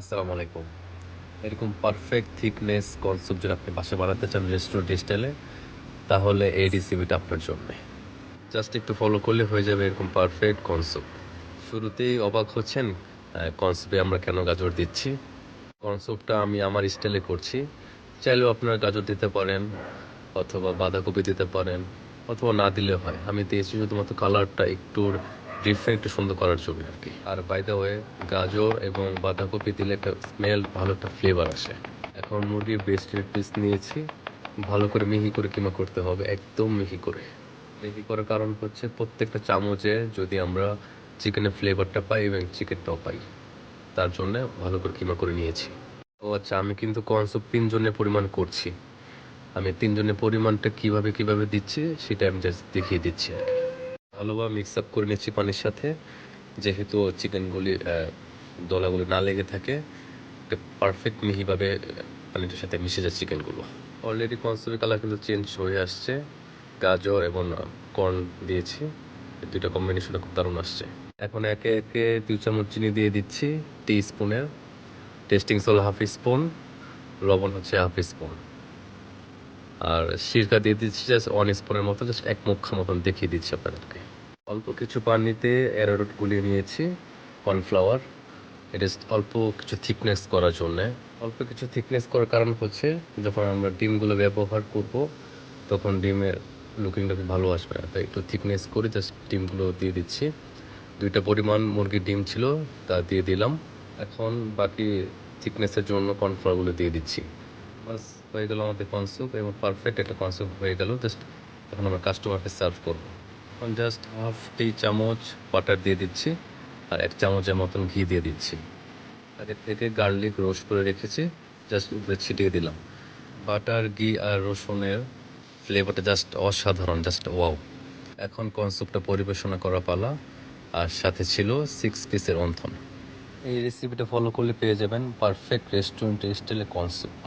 আসসালামু আলাইকুম। এরকম পারফেক্ট থিকনেস কনসেপ্ট যদি আপনি বাসা বানাতে চান রেস্টুরেন্ট স্টাইলে তাহলে এই রেসিপিটা আপনার জন্য। জাস্ট একটু ফলো করলে হয়ে যাবে এরকম পারফেক্ট কনসেপ্ট শুরুতেই অবাক হচ্ছেন কনসেপ্টে আমরা কেন গাজর দিচ্ছি? কনসেপ্টটা আমি আমার স্টাইলে করছি। চাইলেও আপনারা গাজর দিতে পারেন, অথবা বাঁধাকপি দিতে পারেন, অথবা না দিলে হয়। আমি দিয়েছি শুধুমাত্র কালারটা একটু ডিফারেন্ট একটু সুন্দর করার জন্য আর কি। আর বাই দ্য ওয়ে গাজর এবং বাঁধাকপি দিলে একটা স্মেল ভালো একটা ফ্লেভার আসে। এখন মুরগির ব্রেস্টের পিস নিয়েছি। ভালো করে মিহি করে কিমা করতে হবে, একদম মিহি করে। মিহি করার কারণ হচ্ছে প্রত্যেকটা চামচে যদি আমরা চিকেনের ফ্লেভারটা পাই এবং চিকেনটাও পাই, তার জন্য ভালো করে কিমা করে নিয়েছি। ও আচ্ছা আমি কিন্তু কনসেপ্ট তিনজনের পরিমাণ করছি। আমি তিনজনের পরিমাণটা কীভাবে কীভাবে দিচ্ছি, সেটা আমি জাস্ট দেখিয়ে দিচ্ছি আর কি। ভালোভাবে মিক্স আপ করে নিচ্ছি পানির সাথে। যেহেতু চিকেনগুলি দলাগুলি না লেগে থাকে পারফেক্ট মিহিভাবে পানিটার সাথে মিশে যায় চিকেনগুলো অলরেডি কনসেপ্টের কালার কিন্তু চেঞ্জ হয়ে আসছে। গাজর এবং কর্ন দিয়েছি। দুইটা কম্বিনেশনটা খুব দারুণ আসছে। এখন একে একে দুই চামচ চিনি দিয়ে দিচ্ছি টি স্পুনের টেস্টিং সল হাফ স্পুন লবণ হচ্ছে হাফ স্পুন আর সিরকা দিয়ে দিচ্ছি জাস্ট ওয়ান স্পুনের মতো জাস্ট এক মুখা মতন দেখিয়ে দিচ্ছি আপনাদেরকে। অল্প কিছু পানিতে অ্যারোরুট গুলিয়ে নিয়েছি, কর্নফ্লাওয়ার। এটা অল্প কিছু থিকনেস করার জন্য। অল্প কিছু থিকনেস করার কারণ হচ্ছে, যখন আমরা ডিমগুলো ব্যবহার করব, তখন ডিমের লুকিংটা ভালো আসবে না। তাই একটু থিকনেস করে জাস্ট ডিমগুলো দিয়ে দিচ্ছি। দুইটা পরিমাণ মুরগির ডিম ছিল, তা দিয়ে দিলাম। এখন বাকি থিকনেসের জন্য কর্নফ্লাওয়ারগুলো দিয়ে দিচ্ছি। বাস হয়ে গেল আমাদের কনসুপ এবং পারফেক্ট একটা কনসুপ হয়ে গেল। জাস্ট এখন আমরা কাস্টমারকে সার্ভ করব। জাস্ট হাফ টি চামচ বাটার দিয়ে দিচ্ছি, আর এক চামচের মতন ঘি দিয়ে দিচ্ছি। আগে থেকে গার্লিক রোস্ট করে রেখেছি জাস্ট উপরে ছিটিয়ে দিলাম। বাটার ঘি আর রসুনের ফ্লেভারটা জাস্ট অসাধারণ জাস্ট ওয়াও এখন কনসুপটা পরিবেশনা করা পালা, আর সাথে ছিল সিক্স পিসের অন্থন। এই রেসিপিটা ফলো করলে পেয়ে যাবেন পারফেক্ট রেস্টুরেন্ট স্টাইলে কনসেপ্ট